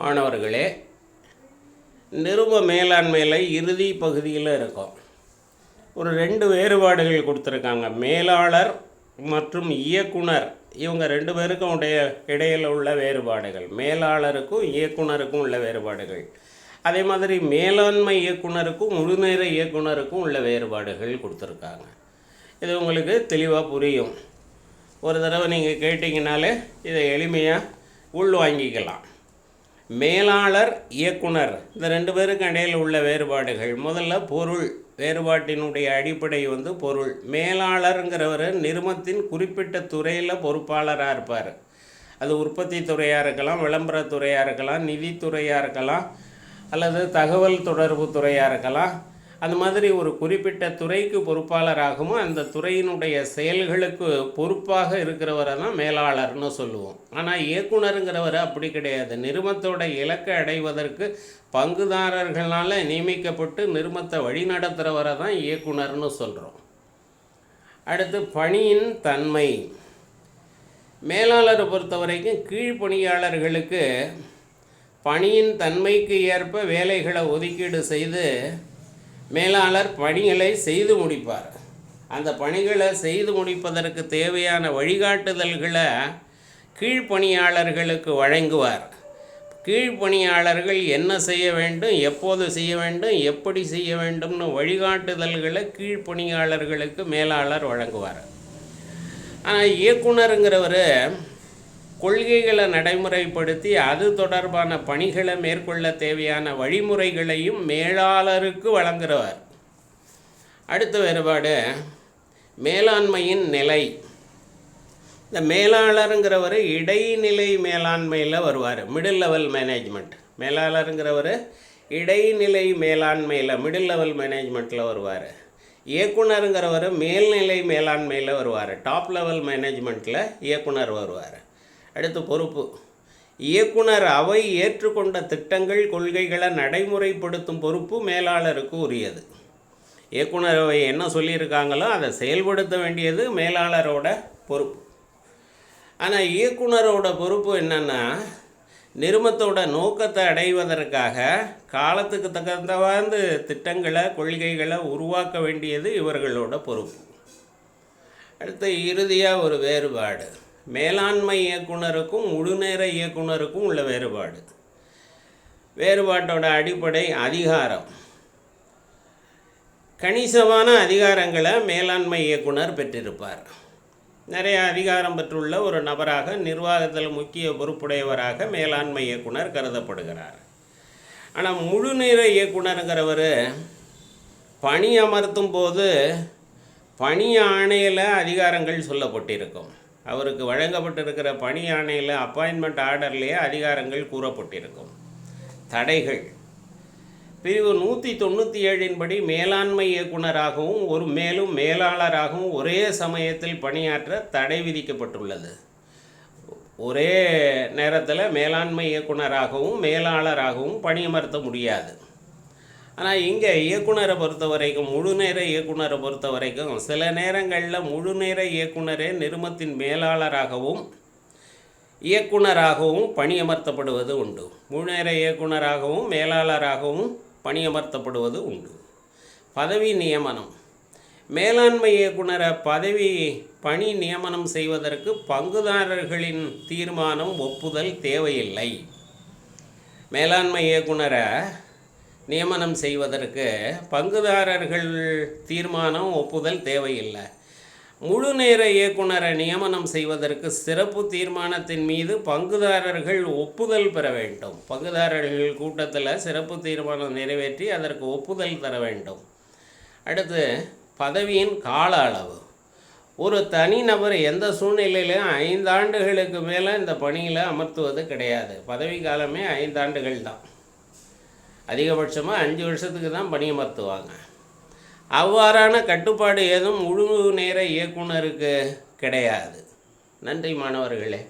மாணவர்களே நிருப மேலாண்மையில் இறுதி பகுதியில் இருக்கும். ஒரு ரெண்டு வேறுபாடுகள் கொடுத்துருக்காங்க. மேலாளர் மற்றும் இயக்குனர் இவங்க ரெண்டு பேருக்கும் உடைய இடையில் உள்ள வேறுபாடுகள். மேலாளருக்கும் இயக்குனருக்கும் உள்ள வேறுபாடுகள். அதே மாதிரி மேலாண்மை இயக்குனருக்கும் முழுநேர இயக்குனருக்கும் உள்ள வேறுபாடுகள் கொடுத்துருக்காங்க. இது உங்களுக்கு தெளிவாக புரியும். ஒரு தடவை நீங்கள் கேட்டிங்கனாலே இதை எளிமையாக உள்வாங்கிக்கலாம். மேலாளர் இயக்குனர். இந்த ரெண்டு பேருக்கு இடையில் உள்ள வேறுபாடுகள். முதல்ல பொருள். வேறுபாட்டினுடைய அடிப்படை வந்து பொருள். மேலாளருங்கிறவர் நிறுமத்தின் குறிப்பிட்ட துறையில் பொறுப்பாளராக இருப்பார். அது உற்பத்தி துறையாக இருக்கலாம் விளம்பரத் துறையாக இருக்கலாம் நிதித்துறையாக இருக்கலாம் அல்லது தகவல் தொடர்பு துறையாக இருக்கலாம். அந்த மாதிரி ஒரு குறிப்பிட்ட துறைக்கு பொறுப்பாளராகவும் அந்த துறையினுடைய செயல்களுக்கு பொறுப்பாக இருக்கிறவரை தான் மேலாளர்னு சொல்லுவோம். ஆனால் இயக்குனருங்கிறவர் அப்படி கிடையாது. நிறுமத்தோட இலக்கை அடைவதற்கு பங்குதாரர்களால் நியமிக்கப்பட்டு நிறுவனத்தை வழிநடத்துகிறவரை தான் இயக்குனர்னு சொல்கிறோம் அடுத்து பணியின் தன்மை. மேலாளரை பொறுத்த வரைக்கும் கீழ்ப்பணியாளர்களுக்கு பணியின் தன்மைக்கு ஏற்ப வேலைகளை ஒதுக்கீடு செய்து மேலாளர் பணிகளை செய்து முடிப்பார். அந்த பணிகளை செய்து முடிப்பதற்கு தேவையான வழிகாட்டுதல்களை கீழ்ப்பணியாளர்களுக்கு வழங்குவார். கீழ்ப்பணியாளர்கள் என்ன செய்ய வேண்டும் எப்போது செய்ய வேண்டும் எப்படி செய்ய வேண்டும்னு வழிகாட்டுதல்களை கீழ்ப்பணியாளர்களுக்கு மேலாளர் வழங்குவார். ஆனால் இயக்குனருங்கிறவர் கொள்கைகளை நடைமுறைப்படுத்தி அது தொடர்பான பணிகளை மேற்கொள்ள தேவையான வழிமுறைகளையும் மேலாளருக்கு வழங்குகிறவர் அடுத்த வேறுபாடு மேலாண்மையின் நிலை. இந்த மேலாளருங்கிறவர் இடைநிலை மேலாண்மையில் வருவார் மிடில் லெவல் மேனேஜ்மெண்ட் மேலாளருங்கிறவர் இடைநிலை மேலாண்மையில் மிடில் லெவல் மேனேஜ்மெண்ட்டில் வருவார். இயக்குனருங்கிறவர் மேல்நிலை மேலாண்மையில் வருவார் டாப் லெவல் மேனேஜ்மெண்ட்டில் இயக்குனர் வருவார். அடுத்து பொறுப்பு. இயக்குனர் அவை ஏற்றுக்கொண்ட திட்டங்கள் கொள்கைகளை நடைமுறைப்படுத்தும் பொறுப்பு மேலாளருக்கு உரியது. இயக்குனர் அவை என்ன சொல்லியிருக்காங்களோ அதை செயல்படுத்த வேண்டியது மேலாளரோட பொறுப்பு. ஆனால் இயக்குனரோட பொறுப்பு என்னென்னா நிறுமத்தோட நோக்கத்தை அடைவதற்காக காலத்துக்கு தகுந்தவாந்து திட்டங்களை கொள்கைகளை உருவாக்க வேண்டியது இவர்களோட பொறுப்பு. அடுத்து இறுதியாக ஒரு வேறுபாடு. மேலாண்மை இயக்குனருக்கும் முழுநேர இயக்குனருக்கும் உள்ள வேறுபாடு. வேறுபாட்டோட அடிப்படை அதிகாரம். கணிசமான அதிகாரங்களை மேலாண்மை இயக்குனர் பெற்றிருப்பார். நிறைய அதிகாரம் பெற்றுள்ள ஒரு நபராக நிர்வாகத்தில் முக்கிய பொறுப்புடையவராக மேலாண்மை இயக்குனர் கருதப்படுகிறார். ஆனால் முழுநேர இயக்குனருங்கிறவர் பணி அமர்த்தும் போது பணி ஆணையில் அதிகாரங்கள் சொல்லப்பட்டிருக்கும். அவருக்கு வழங்கப்பட்டிருக்கிற பணி ஆணையில் அப்பாயின்மெண்ட் ஆர்டர்லேயே அதிகாரங்கள் கூறப்பட்டிருக்கும். தடைகள். பிரிவு நூற்றி தொண்ணூற்றி ஏழின்படி மேலாண்மை இயக்குனராகவும் ஒரு மேலும் மேலாளராகவும் ஒரே சமயத்தில் பணியாற்ற தடை விதிக்கப்பட்டுள்ளது. ஒரே நேரத்தில் மேலாண்மை இயக்குனராகவும் மேலாளராகவும் பணியமர்த்த முடியாது. ஆனால் இங்கே இயக்குனரை பொறுத்த வரைக்கும் முழுநேர இயக்குனரை பொறுத்த வரைக்கும் சில நேரங்களில் முழுநேர இயக்குனரே நிறுமத்தின் மேலாளராகவும் இயக்குனராகவும் பணியமர்த்தப்படுவது உண்டு. முழுநேர இயக்குனராகவும் மேலாளராகவும் பணியமர்த்தப்படுவது உண்டு. பதவி நியமனம். மேலாண்மை இயக்குனரை பதவி பணி நியமனம் செய்வதற்கு பங்குதாரர்களின் தீர்மானம் ஒப்புதல் தேவையில்லை. மேலாண்மை இயக்குனரை நியமனம் செய்வதற்கு பங்குதாரர்கள் தீர்மானம் ஒப்புதல் தேவையில்லை. முழு நேர இயக்குனரை நியமனம் செய்வதற்கு சிறப்பு தீர்மானத்தின் மீது பங்குதாரர்கள் ஒப்புதல் பெற வேண்டும். பங்குதாரர்கள் கூட்டத்தில் சிறப்பு தீர்மானம் நிறைவேற்றி அதற்கு ஒப்புதல் தர வேண்டும். அடுத்து பதவியின் கால அளவு. ஒரு தனிநபர் எந்த சூழ்நிலையிலும் ஐந்தாண்டுகளுக்கு மேலே இந்த பணியில் அமர்த்துவது கிடையாது. பதவி காலமே ஐந்தாண்டுகள் தான். அதிகபட்சமாக அஞ்சு வருஷத்துக்கு தான் பணியமர்த்துவாங்க அவ்வாறான கட்டுப்பாடு ஏதும் முழு நேர இயக்குனருக்கு கிடையாது. நன்றி மாணவர்களே.